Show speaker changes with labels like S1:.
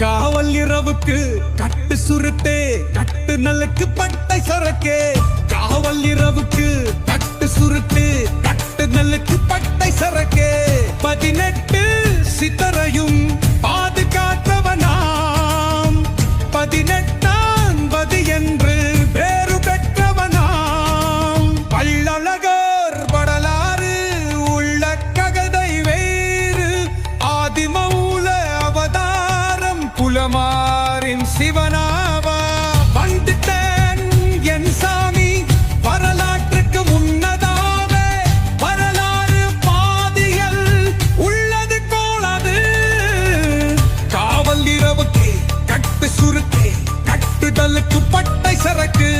S1: காவல் இரவுக்கு கட்டு சுருட்டே கட்டு நலுக்கு பட்டை சரக்கே காவல் இரவுக்கு கட்டு சுருட்டு கட்டு நலுக்கு பட்டை சரக்கே பதினேழு சிவகுமாரின் சிவனாவா? வந்துட்டேன் என் சாமி வரலாற்றுக்கு முன்னதாக வரலாறு பாதியல் உள்ளது போலது காவல் இரவுக்கு கட்டு சுருக்கு கட்டுதலுக்கு பட்டை சரக்கு.